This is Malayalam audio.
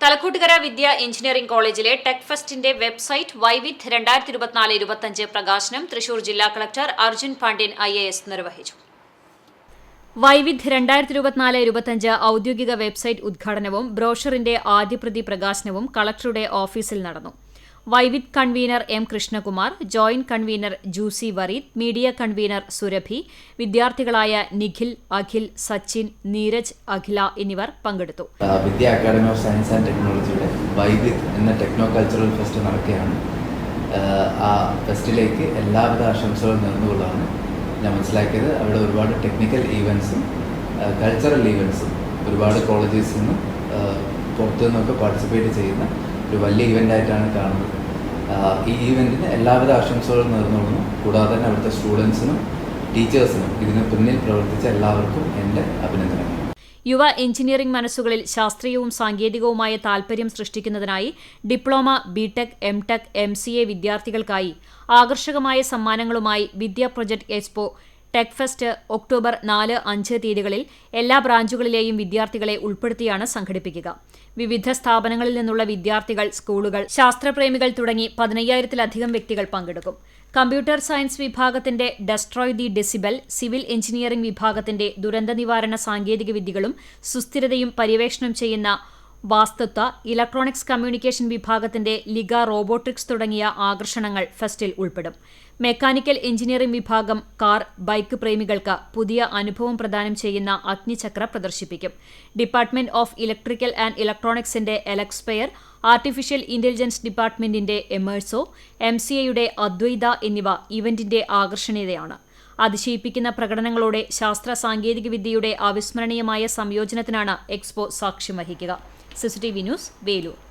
തലക്കൂട്ടുകര വിദ്യ എഞ്ചിനീയറിംഗ് കോളേജിലെ ടെക് ഫെസ്റ്റിന്റെ വെബ്സൈറ്റ് വൈവിധ് രണ്ടായിരത്തി ഇരുപത്തിനാല് ഇരുപത്തിയഞ്ച് പ്രകാശനം തൃശൂർ ജില്ലാ collector Arjun Pandian I A S നിർവഹിച്ചു. വൈവിധ് രണ്ടായിരത്തി ഇരുപത്തിനാല് ഇരുപത്തിയഞ്ച് ഔദ്യോഗിക വെബ്സൈറ്റ് ഉദ്ഘാടനവും ബ്രോഷറിന്റെ ആദ്യപ്രതി പ്രകാശനവും കളക്ടറുടെ ഓഫീസിൽ നടന്നു. Vaividh convener M Krishnakumar joint convener Jusi Vareed media convener Surabhi വിദ്യാർത്ഥികളായ Nikhil Akhil Sachin Neeraj Akhila എന്നിവർ പങ്കെടുത്തു. Vidya academy of science and ടെക്നോളജിയുടെ വൈവിധ് എന്ന ടെക്നോ കൾച്ചറൽ ഫെസ്റ്റ് നടക്കുകയാണ്. ആ, ഫെസ്റ്റിലേക്ക് എല്ലാവിധ ആശംസകളും നേർന്നുകൊള്ളാണ് ഞാൻ മനസ്സിലാക്കിയത്. അവിടെ ഒരുപാട് ടെക്നിക്കൽ ഈവൻസും കൾച്ചറൽ ഈവൻസും ഒരുപാട് കോളേജസിൽ നിന്നും പുറത്തു നിന്നൊക്കെ പാർട്ടിസിപ്പേറ്റ് ചെയ്യുന്ന ഒരു വലിയ ഇവന്റ് ആയിട്ടാണ് കാണുന്നത്. ഈ ഈവെന്റിന് എല്ലാവിധ ആശംസകളും നേർന്നുകൊള്ളുന്നു. കൂടാതെ തന്നെ അവിടുത്തെ സ്റ്റുഡൻസിനും ടീച്ചേഴ്സിനും ഇതിന് പിന്നിൽ പ്രവർത്തിച്ച എല്ലാവർക്കും എന്റെ അഭിനന്ദനങ്ങൾ. യുവ എഞ്ചിനീയറിംഗ് മനസ്സുകളിൽ ശാസ്ത്രീയവും സാങ്കേതികവുമായ താൽപര്യം സൃഷ്ടിക്കുന്നതിനായി diploma BTech MTech M C A വിദ്യാർത്ഥികൾക്കായി ആകർഷകമായ സമ്മാനങ്ങളുമായി Vidya project expo tech fest October നാല് അഞ്ച് തീയതികളിൽ എല്ലാ ബ്രാഞ്ചുകളിലെയും വിദ്യാർത്ഥികളെ ഉൾപ്പെടുത്തിയാണ് സംഘടിപ്പിക്കുക. വിവിധ സ്ഥാപനങ്ങളിൽ നിന്നുള്ള വിദ്യാർത്ഥികൾ സ്കൂളുകൾ ശാസ്ത്രപ്രേമികൾ തുടങ്ങി പതിനയ്യായിരത്തിലധികം വ്യക്തികൾ പങ്കെടുക്കും. കമ്പ്യൂട്ടർ സയൻസ് വിഭാഗത്തിന്റെ destroy the decibel civil engineering വിഭാഗത്തിന്റെ ദുരന്ത നിവാരണ സാങ്കേതിക വിദ്യകളും സുസ്ഥിരതയും പര്യവേഷണം ചെയ്യുന്ന വാസ്തുത്വ ഇലക്ട്രോണിക്സ് കമ്മ്യൂണിക്കേഷൻ വിഭാഗത്തിന്റെ ലിഗ റോബോട്ടിക്സ് തുടങ്ങിയ ആകർഷണങ്ങൾ ഫെസ്റ്റിൽ ഉൾപ്പെടും. മെക്കാനിക്കൽ എഞ്ചിനീയറിംഗ് വിഭാഗം കാർ ബൈക്ക് പ്രേമികൾക്ക് പുതിയ അനുഭവം പ്രദാനം ചെയ്യുന്ന അഗ്നിചക്ര പ്രദർശിപ്പിക്കും. ഡിപ്പാർട്ട്മെന്റ് ഓഫ് ഇലക്ട്രിക്കൽ ആൻഡ് ഇലക്ട്രോണിക്സിന്റെ എലക്സ്പെയർ ആർട്ടിഫിഷ്യൽ ഇന്റലിജൻസ് ഡിപ്പാർട്ട്മെന്റിന്റെ എമേഴ്സോ എം സി എയുടെ അദ്വൈത എന്നിവ ഇവന്റിന്റെ ആകർഷണീയതയാണ്. അതിശയിപ്പിക്കുന്ന പ്രകടനങ്ങളോടെ ശാസ്ത്ര സാങ്കേതിക വിദ്യയുടെ അവിസ്മരണീയമായ സംയോജനത്തിനാണ് എക്സ്പോ സാക്ഷ്യം വഹിക്കുക. CCTV news Velur.